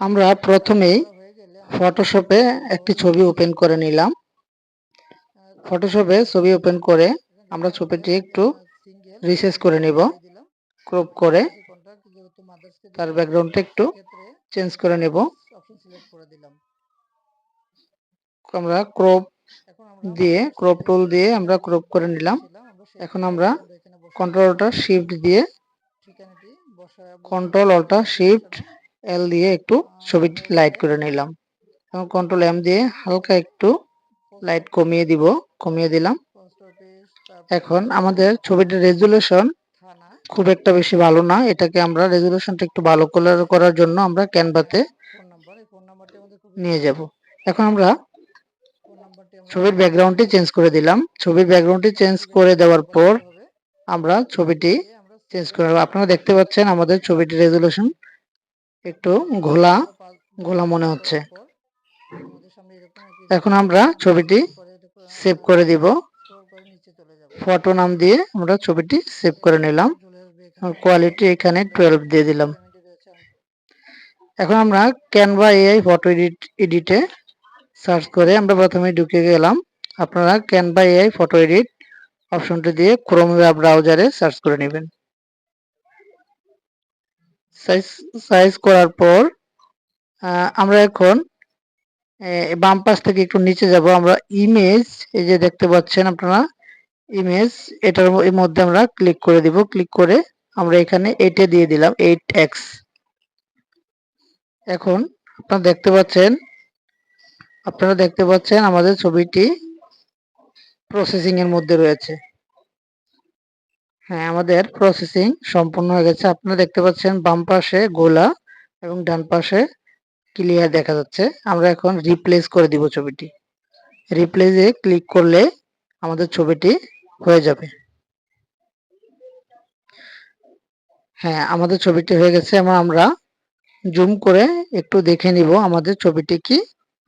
আমরা প্রথমেই ফটোশপে একটি ছবি ওপেন করে নিলাম। ফটোশপে ছবি ওপেন করে আমরা ছবিটি একটু রিসেস করে নিব। ক্রপ করে তার ব্যাকগ্রাউন্ডটা একটু চেঞ্জ করে নেব। আমরা ক্রপ দিয়ে ক্রপ টুল দিয়ে আমরা ক্রপ করে নিলাম। এখন আমরা কন্ট্রোল অল্টা শিফট দিয়ে কন্ট্রোল অল্টা শিফট এল দিয়ে একটু ছবিটি লাইট করে নিলাম। এবং কন্ট্রোল এম দিয়ে হালকা একটু লাইট কমিয়ে দিব, কমিয়ে দিলাম। এখন আমাদের ছবিটির রেজুলেশন খুব একটা বেশি ভালো না। এটাকে আমরা রেজুলেশনটা একটু ভালো করার জন্য আমরা ক্যানভাতে নিয়ে যাব। এখন আমরা ছবির ব্যাকগ্রাউন্ডটি চেঞ্জ করে দিলাম। ছবির ব্যাকগ্রাউন্ডটি চেঞ্জ করে দেওয়ার পর আমরা ছবিটি চেঞ্জ করে আপনারা দেখতে পাচ্ছেন আমাদের ছবিটির রেজুলেশন একটু ঘোলা ঘোলা মনে হচ্ছে। এখন আমরা ছবিটি সেভ করে দিব। ফটো নাম দিয়ে আমরা ছবিটি সেভ করে নিলাম। কোয়ালিটি এখানে টুয়েলভ দিয়ে দিলাম। এখন আমরা ক্যানভা এআই ফটো এডিট এডিটে সার্চ করে আমরা প্রথমে ঢুকে গেলাম। আপনারা ক্যানভা এআই ফটো এডিট অপশনটি দিয়ে ক্রোম ব্রাউজারে সার্চ করে নেবেন। সাইজ সাইজ করার পর আমরা এখন বাম পাশ থেকে একটু নিচে যাব। আমরা ইমেজ এই যে দেখতে পাচ্ছেন আপনারা ইমেজ এটার মধ্যে আমরা ক্লিক করে দিব। ক্লিক করে আমরা এখানে এইটে দিয়ে দিলাম এইট এক্স এখন আপনারা দেখতে পাচ্ছেন, আপনারা দেখতে পাচ্ছেন আমাদের ছবিটি প্রসেসিং এর মধ্যে রয়েছে। হ্যাঁ আমাদের প্রসেসিং সম্পূর্ণ হয়ে গেছে। আপনারা দেখতে পাচ্ছেন বাম পাশে গোলা এবং ডান পাশে ক্লিয়ার দেখা যাচ্ছে। আমরা এখন রিপ্লেস করে দিব ছবিটি। রিপ্লেসে ক্লিক করলে আমাদের ছবিটি হয়ে যাবে। হ্যাঁ আমাদের ছবিটি হয়ে গেছে। এবং আমরা জুম করে একটু দেখে নিব আমাদের ছবিটি কি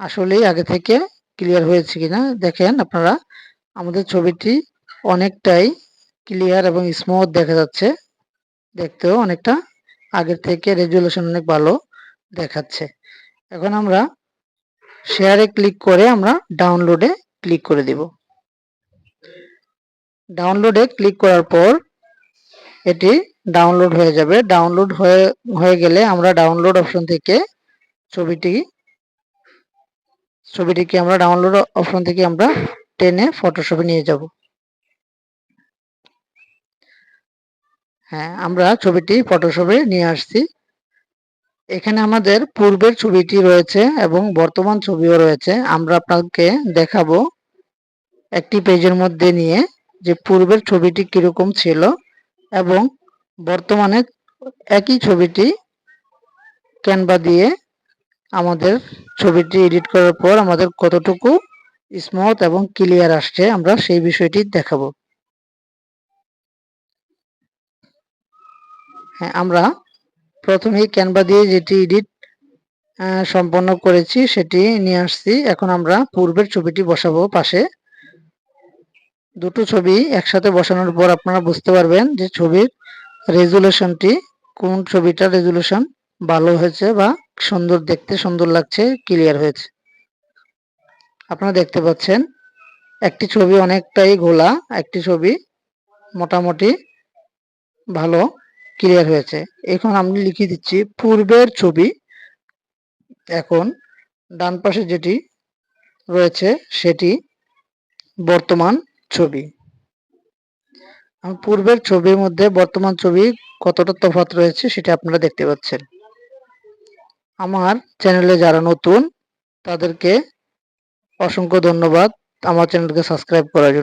আসলেই আগে থেকে ক্লিয়ার হয়েছে কিনা। দেখেন আপনারা, আমাদের ছবিটি অনেকটাই ক্লিয়ার এবং স্মুথ দেখা যাচ্ছে। দেখতেও অনেকটা আগের থেকে রেজুলেশন অনেক ভালো দেখাচ্ছে। এখন আমরা শেয়ারে ক্লিক করে আমরা ডাউনলোডে ক্লিক করে দিব। ডাউনলোডে ক্লিক করার পর এটি ডাউনলোড হয়ে যাবে। ডাউনলোড হয়ে হয়ে গেলে আমরা ডাউনলোড অপশন থেকে ছবিটি, ছবিটিকে আমরা ডাউনলোড অপশন থেকে আমরা টেনে ফটোশপে নিয়ে যাব। হ্যাঁ আমরা ছবিটি ফটোশপে নিয়ে আসছি। এখানে আমাদের পূর্বের ছবিটি রয়েছে এবং বর্তমান ছবিও রয়েছে। আমরা আপনাকে দেখাবো একটি পেজের মধ্যে নিয়ে যে পূর্বের ছবিটি কীরকম ছিল এবং বর্তমানে একই ছবিটি ক্যানভা দিয়ে আমাদের ছবিটি এডিট করার পর আমাদের কতটুকু স্মুথ এবং ক্লিয়ার আসছে আমরা সেই বিষয়টি দেখাবো। আমরা প্রথমেই ক্যানভা দিয়ে যেটি এডিট সম্পন্ন করেছি সেটি নিয়ে আসছি। এখন আমরা পূর্বের ছবিটি বসাবো পাশে। দুটো ছবি একসাথে বসানোর পর আপনারা বুঝতে পারবেন যে ছবির রেজুলেশনটি, কোন ছবিটার রেজুলেশন ভালো হয়েছে বা সুন্দর, দেখতে সুন্দর লাগছে, ক্লিয়ার হয়েছে। আপনারা দেখতে পাচ্ছেন, একটি ছবি অনেকটাই ঘোলা, একটি ছবি মোটামুটি ভালো। ক্লিয়ার হয়েছে। এখন আমি লিখে দিচ্ছি, পূর্বের ছবি, এখন ডান পাশে যেটি রয়েছে সেটি বর্তমান ছবি। পূর্বের ছবির মধ্যে বর্তমান ছবি কতটা তফাৎ রয়েছে সেটা আপনারা দেখতে পাচ্ছেন। আমার চ্যানেলে যারা নতুন, তাদেরকে অসংখ্য ধন্যবাদ। আমার চ্যানেলকে সাবস্ক্রাইব করার জন্য।